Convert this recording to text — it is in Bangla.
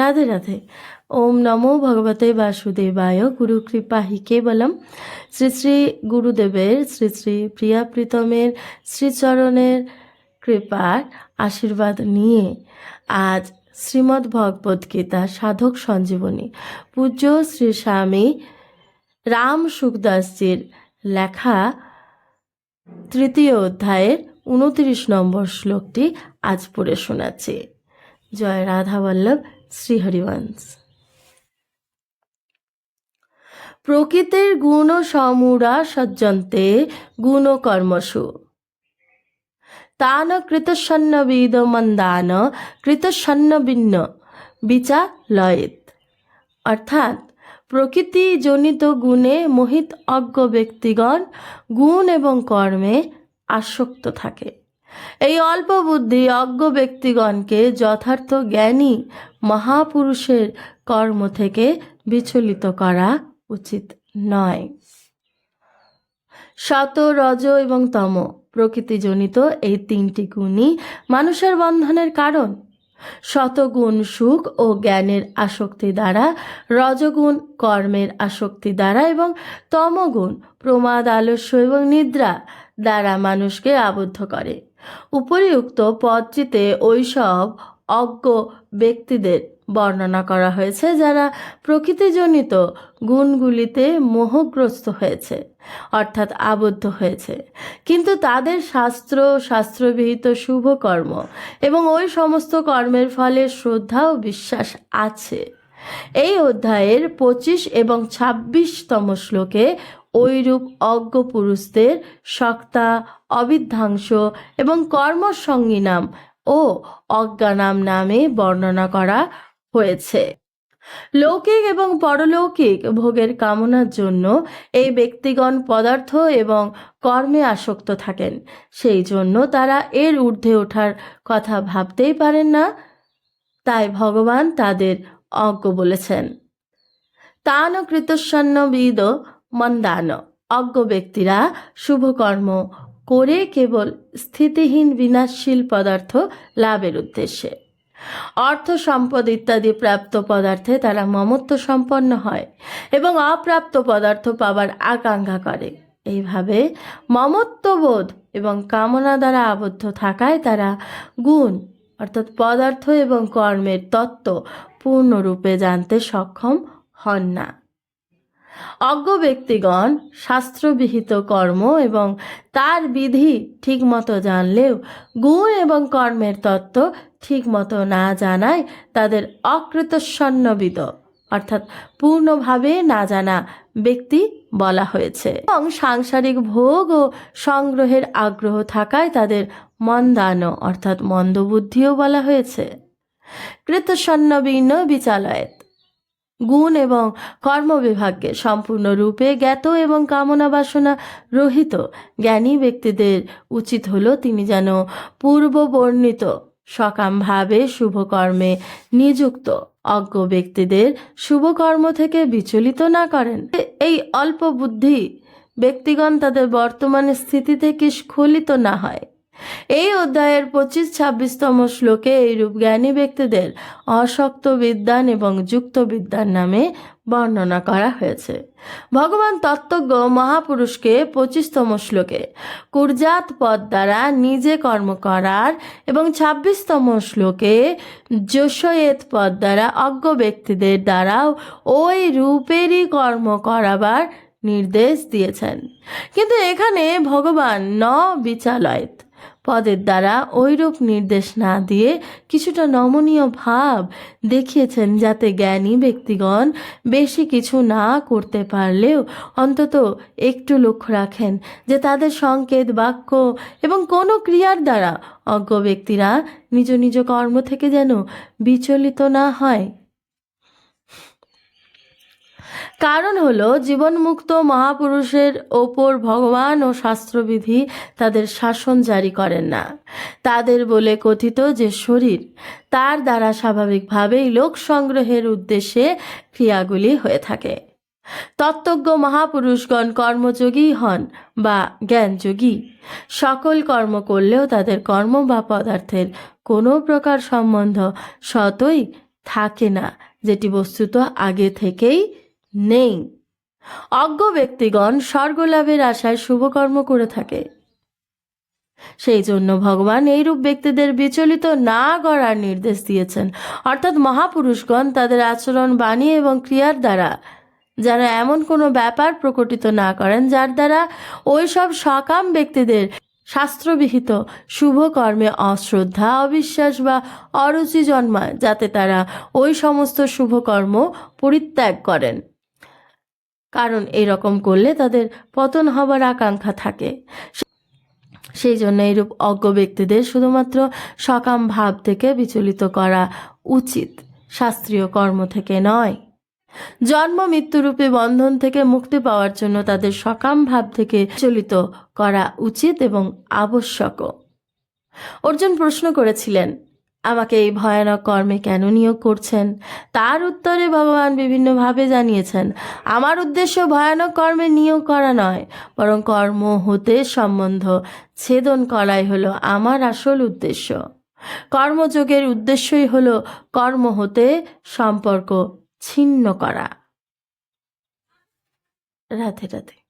রাধে রাধে। ওম নমো ভগবতে বাসুদেবায় গুরু কৃপা হি কেবলম। শ্রী শ্রী গুরুদেবের, শ্রী শ্রী প্রিয়া প্রীতমের শ্রীচরণের কৃপার আশীর্বাদ নিয়ে আজ শ্রীমদ্ ভগবদ গীতা সাধক সঞ্জীবনী পূজ্য শ্রী স্বামী রাম সুখদাসজির লেখা তৃতীয় অধ্যায়ের উনত্রিশ নম্বর শ্লোকটি আজ পড়ে শোনাচ্ছি। জয় রাধা বল্লভ শ্রীহরিবংশ। প্রকৃতির গুণ সমূরা সজ্জন্তে গুণ কর্মসু। তান কৃতসন্নবিদ মন্দান, কৃতসন্ন কৃতসন্নবিন্ন বিচা লয়েত অর্থাৎ প্রকৃতিজনিত গুণে মোহিত অজ্ঞ ব্যক্তিগণ গুণ এবং কর্মে আসক্ত থাকে। এই অল্প বুদ্ধি অজ্ঞ ব্যক্তিগণকে যথার্থ জ্ঞানী মহাপুরুষের কর্ম থেকে বিচলিত করা উচিত নয়। শত, রজ এবং তম প্রকৃতিজনিত এই তিনটি গুণই মানুষের বন্ধনের কারণ। শতগুণ সুখ ও জ্ঞানের আসক্তি দ্বারা, রজগুণ কর্মের আসক্তি দ্বারা এবং তমগুণ প্রমাদ, আলস্য এবং নিদ্রা দ্বারা মানুষকে আবদ্ধ করে। উপরিউক্ত পদটিতে ওইসব অজ্ঞ ব্যক্তিদের বর্ণনা করা হয়েছে, যারা প্রকৃতিজনিত গুণগুলিতে মোহগ্রস্ত হয়েছে, অর্থাৎ আবদ্ধ হয়েছে। কিন্তু তাদের শাস্ত্র, শাস্ত্রবিহিত শুভ কর্ম এবং ওই সমস্ত কর্মের ফলে শ্রদ্ধা ও বিশ্বাস আছে। এই অধ্যায়ের পঁচিশ এবং ছাব্বিশতম শ্লোকে ওইরূপ অজ্ঞ পুরুষদের সক্তা, অবিধ্বংস এবং কর্মসঙ্গী নাম ও অজ্ঞানাম নামে বর্ণনা করা হয়েছে। লৌকিক এবং পরলৌকিক ভোগের কামনার জন্য এই ব্যক্তিগণ পদার্থ এবং কর্মে আসক্ত থাকেন। সেই জন্য তারা এর ঊর্ধ্বে ওঠার কথা ভাবতেই পারেন না, তাই ভগবান তাদের অজ্ঞ বলেছেন। তান কৃতস্বন্ন মন্দান। অজ্ঞ ব্যক্তিরা শুভকর্ম করে কেবল স্থিতিহীন বিনাশশীল পদার্থ লাভের উদ্দেশ্যে। অর্থ সম্পদ ইত্যাদি প্রাপ্ত পদার্থে তারা মমত্ব সম্পন্ন হয় এবং অপ্রাপ্ত পদার্থ পাবার আকাঙ্ক্ষা করে। এইভাবে মমত্ববোধ এবং কামনা দ্বারা আবদ্ধ থাকায় তারা গুণ, অর্থাৎ পদার্থ এবং কর্মের তত্ত্ব পূর্ণরূপে জানতে সক্ষম হন না। অজ্ঞ ব্যক্তিগণ শাস্ত্রবিহিত কর্ম এবং তার বিধি ঠিকমতো জানলেও গুণ এবং কর্মের তত্ত্ব ঠিকমতো না জানায় তাদের অকৃতসন্নবিদ অর্থাৎ পূর্ণভাবে না জানা ব্যক্তি বলা হয়েছে। এবং সাংসারিক ভোগ ও সংগ্রহের আগ্রহ থাকায় তাদের মন্দানো, অর্থাৎ মন্দবুদ্ধিও বলা হয়েছে। কৃতসন্নবিন্ন বিচালয়েত। গুণ এবং কর্মবিভাগকে সম্পূর্ণরূপে জ্ঞাত এবং কামনা বাসনা রহিত। জ্ঞানী ব্যক্তিদের উচিত হলো তিনি যেন পূর্ব বর্ণিত সকামভাবে শুভকর্মে নিযুক্ত। অজ্ঞ ব্যক্তিদের শুভকর্ম থেকে বিচলিত না করেন। এই অল্প বুদ্ধি ব্যক্তিগণ তাদের বর্তমান স্থিতি থেকে স্খলিত না হয়। এই অধ্যায়ের পঁচিশ ছাব্বিশতম শ্লোকে এইরূপ জ্ঞানী ব্যক্তিদের অশক্ত বিদ্যান এবং যুক্ত বিদ্যান নামে বর্ণনা করা হয়েছে। ভগবান তত্ত্বজ্ঞ মহাপুরুষকে পঁচিশতম শ্লোকে কুর্জাত পদ দ্বারা নিজে কর্ম করার এবং ছাব্বিশতম শ্লোকে যশয়েত পদ দ্বারা অজ্ঞ ব্যক্তিদের দ্বারাও ওই রূপেরই কর্ম করাবার নির্দেশ দিয়েছেন। কিন্তু এখানে ভগবান ন বিচালয়ত পদের দ্বারা ওইরূপ নির্দেশ না দিয়ে কিছুটা নমনীয় ভাব দেখিয়েছেন যাতে জ্ঞানী ব্যক্তিগণ বেশি কিছু না করতে পারলেও অন্তত একটু লক্ষ্য রাখেন যে তাদের সংকেত, বাক্য এবং কোনো ক্রিয়ার দ্বারা অজ্ঞ ব্যক্তিরা নিজ নিজ কর্ম থেকে যেন বিচলিত না হয়। কারণ হলো, জীবনমুক্ত মহাপুরুষের ওপর ভগবান ও শাস্ত্রবিধি তাদের শাসন জারি করেন না। তাদের বলে কথিত যে শরীর, তার দ্বারা স্বাভাবিকভাবেই লোক সংগ্রহের উদ্দেশ্যে ক্রিয়াগুলি হয়ে থাকে। তত্ত্বজ্ঞ মহাপুরুষগণ কর্মযোগী হন বা জ্ঞানযোগী। সকল কর্ম করলেও তাদের কর্ম বা পদার্থের কোনো প্রকার সম্বন্ধ সতই থাকে না, যেটি বস্তুত আগে থেকেই নেই। অজ্ঞ ব্যক্তিগণ স্বর্গলাভের আশায় শুভকর্ম করে থাকে। সেই জন্য ভগবান এইরূপ ব্যক্তিদের বিচলিত না করার নির্দেশ দিয়েছেন। অর্থাৎ মহাপুরুষগণ তাদের আচরণ, বাণী এবং ক্রিয়ার দ্বারা, যারা এমন কোনো ব্যাপার প্রকটিত না করেন, যার দ্বারা ওই সব সকাম ব্যক্তিদের শাস্ত্রবিহিত শুভ কর্মে অশ্রদ্ধা, অবিশ্বাস বা অরুচি জন্মায়, যাতে তারা ওই সমস্ত শুভকর্ম পরিত্যাগ করেন। কারণ এরকম করলে তাদের পতন হবার আকাঙ্ক্ষা থাকে। সেই জন্য এইরূপ অজ্ঞ ব্যক্তিদের শুধুমাত্র সকাম ভাব থেকে বিচলিত করা উচিত, শাস্ত্রীয় কর্ম থেকে নয়। জন্ম মৃত্যুরূপে বন্ধন থেকে মুক্তি পাওয়ার জন্য তাদের সকাম ভাব থেকে চলিত করা উচিত এবং আবশ্যকও অর্জুন প্রশ্ন করেছিলেন আমাকে এই ভয়ানক কর্মে কেন নিয়োগ করছেন? তার উত্তরে ভগবান বিভিন্নভাবে জানিয়েছেন, আমার উদ্দেশ্য ভয়ানক কর্মে নিয়োগ করা নয়, বরং কর্ম হতে সম্বন্ধ। ছেদন করাই হলো আমার আসল উদ্দেশ্য। কর্মযোগের উদ্দেশ্যই হলো কর্ম হতে সম্পর্ক ছিন্ন করা। রাধে রাধে।